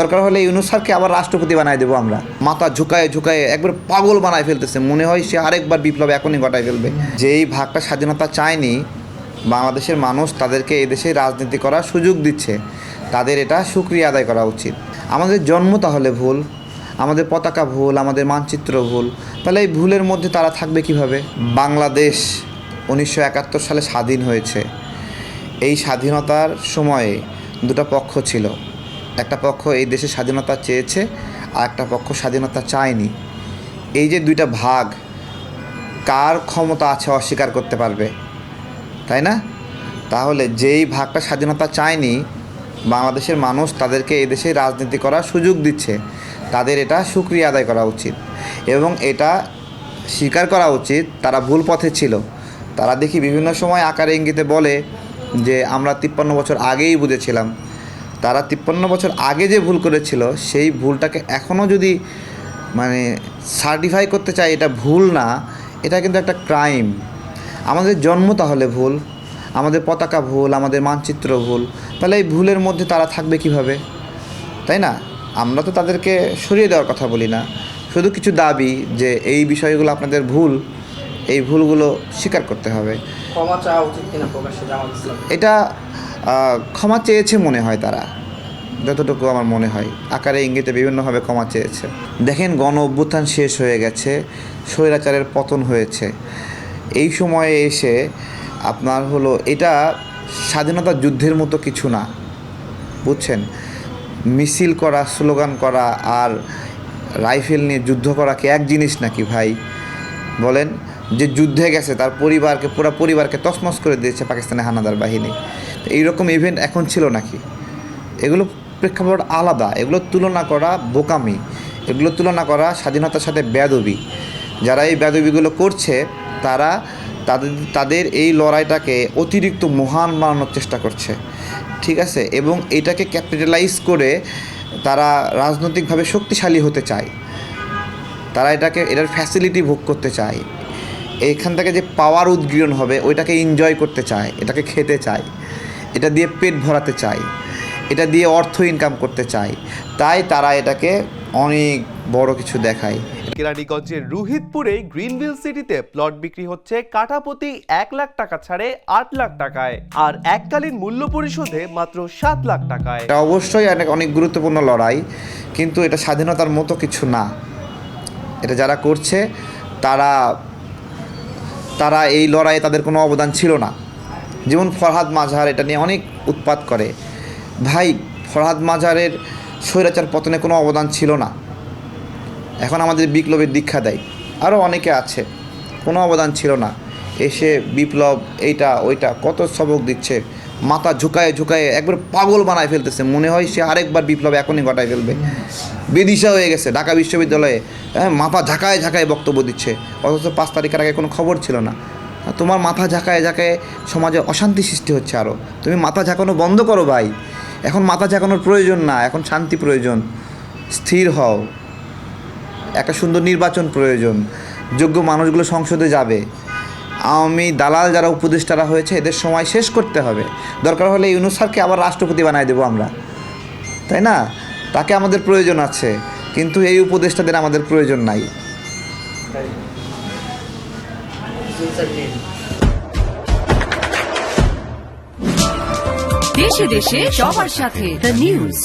দরকার হলে ইউনুস স্যারকে আবার রাষ্ট্রপতি বানায় দেবো আমরা। মাথা ঝুঁকায় ঝুঁকায় একবার পাগল বানায় ফেলতেছে। মনে হয় সে আরেকবার বিপ্লব এখনই ঘটায় ফেলবে। যেই ভাগটা স্বাধীনতা চায়নি, বাংলাদেশের মানুষ তাদেরকে এই দেশে রাজনীতি করার সুযোগ দিচ্ছে। তাদের এটা সুক্রিয়া আদায় করা উচিত। আমাদের জন্ম তাহলে ভুল, আমাদের পতাকা ভুল, আমাদের মানচিত্র ভুল। তাহলে এই ভুলের মধ্যে তারা থাকবে কীভাবে? বাংলাদেশ উনিশশো একাত্তর সালে স্বাধীন হয়েছে। এই স্বাধীনতার সময়ে দুটো পক্ষ ছিল। একটা পক্ষ এই দেশে স্বাধীনতা চেয়েছে আর একটা পক্ষ স্বাধীনতা চায়নি। এই যে দুইটা ভাগ, কার ক্ষমতা আছে অস্বীকার করতে পারবে? তাই না? তাহলে যেই ভাগটা স্বাধীনতা চায়নি, বাংলাদেশের মানুষ তাদেরকে এই দেশে রাজনীতি করার সুযোগ দিচ্ছে। তাদের এটা সুক্রিয়া আদায় করা উচিত। এবং এটা স্বীকার করা উচিত, তারা ভুল পথে ছিল। তারা দেখি বিভিন্ন সময় আকারে ইঙ্গিতে বলে যে, আমরা তিপ্পান্ন বছর আগেই বুঝেছিলাম তারা তিপ্পান্ন বছর আগে যে ভুল করেছিল সেই ভুলটাকে এখনও যদি মানে সার্টিফাই করতে চায় এটা ভুল না এটা কিন্তু একটা ক্রাইম আমাদের জন্ম তাহলে ভুল আমাদের পতাকা ভুল আমাদের মানচিত্র ভুল তাহলে এই ভুলের মধ্যে তারা থাকবে কীভাবে? তাই না? আমরা তো তাদেরকে সরিয়ে দেওয়ার কথা বলি না। শুধু কিছু দাবি যে এই বিষয়গুলো আপনাদের ভুল এই ভুলগুলো স্বীকার করতে হবে। এটা ক্ষমা চেয়েছে মনে হয় তারা। যতটুকু আমার মনে হয়। আকারে ইঙ্গিতে বিভিন্নভাবে ক্ষমা চেয়েছে। দেখেন, গণ অভ্যুত্থান শেষ হয়ে গেছে, স্বৈরাচারের পতন হয়েছে। এই সময়ে এসে আপনার হলো, এটা স্বাধীনতা যুদ্ধের মতো কিছু না। বুঝছেন? মিছিল করা, স্লোগান করা আর রাইফেল নিয়ে যুদ্ধ করা কি এক জিনিস নাকি ভাই? বলেন যে যুদ্ধে গেছে, তার পরিবারকে, পুরো পরিবারকে তছনছ করে দিয়েছে পাকিস্তানের হানাদার বাহিনী। তো এইরকম ইভেন্ট এখন ছিল নাকি? এগুলো প্রেক্ষাপট আলাদা। এগুলো তুলনা করা বোকামি। এগুলো তুলনা করা স্বাধীনতার সাথে বেদবি যারা এই বেদবিগুলো করছে, তারা তাদের তাদের এই লড়াইটাকে অতিরিক্ত মহান বানানোর চেষ্টা করছে। ঠিক আছে? এবং এটাকে ক্যাপিটালাইজ করে তারা রাজনৈতিকভাবে শক্তিশালী হতে চায়। তারা এটাকে, এটার ফ্যাসিলিটি ভোগ করতে চায়। এইখান থেকে যে পাওয়ার উদ্গীরণ হবে ওইটাকে এনজয় করতে চায় এটাকে খেতে চায় এটা দিয়ে পেট ভরাতে চায় এটা দিয়ে অর্থ ইনকাম করতে চায় তাই তারা এটাকে অনেক বড় কিছু দেখায়। কেরানীগঞ্জের রুহিতপুরে গ্রিনভিল সিটিতে প্লট বিক্রি হচ্ছে কাঠাপতি এক লাখ টাকা ছাড়ে আট লাখ টাকায় আর এককালীন মূল্য পরিশোধে মাত্র সাত লাখ টাকায়। এটা অবশ্যই অনেক অনেক গুরুত্বপূর্ণ লড়াই কিন্তু এটা স্বাধীনতার মতো কিছু না। এটা যারা করছে তারা তারা এই লড়াইয়ে তাদের কোনো অবদান ছিল না। যেমন ফরহাদ মাঝহার এটা নিয়ে অনেক উৎপাত করে। ভাই, ফরহাদ মাঝহারের স্বৈরাচার পতনে কোনো অবদান ছিল না। এখন আমাদের বিপ্লবের দীক্ষা দেয়। আরও অনেকে আছে, কোনো অবদান ছিল না। এসে বিপ্লব এইটা, ওইটা কত সবক দিচ্ছে। মাথা ঝুঁকায় ঝুঁকায় একবার পাগল বানায় ফেলতেছে। মনে হয় সে আরেকবার বিপ্লব এখনই ঘটায় ফেলবে। বেদিশা হয়ে গেছে ঢাকা বিশ্ববিদ্যালয়ে। হ্যাঁ, মাথা ঝাঁকায় ঝাঁকায় বক্তব্য দিচ্ছে। অথচ পাঁচ তারিখের আগে কোনো খবর ছিল না। তোমার মাথা ঝাঁকায় ঝাঁকায় সমাজে অশান্তি সৃষ্টি হচ্ছে আরও তুমি মাথা ঝাঁকানো বন্ধ করো ভাই। এখন মাথা ঝাঁকানোর প্রয়োজন না এখন শান্তি প্রয়োজন। স্থির হও। একটা সুন্দর নির্বাচন প্রয়োজন। যোগ্য মানুষগুলো সংসদে যাবে। আওয়ামী দালাল যারা উপদেষ্টারা হয়েছে, এদের সময় শেষ করতে হবে। দরকার হলে ইউনুস স্যারকে আবার রাষ্ট্রপতি বানায় দেবো আমরা। তাই না? তাকে আমাদের প্রয়োজন আছে, কিন্তু এই উপদেষ্টাদের আমাদের প্রয়োজন নাই। দেশে দেশে সবার সাথে দ্য নিউজ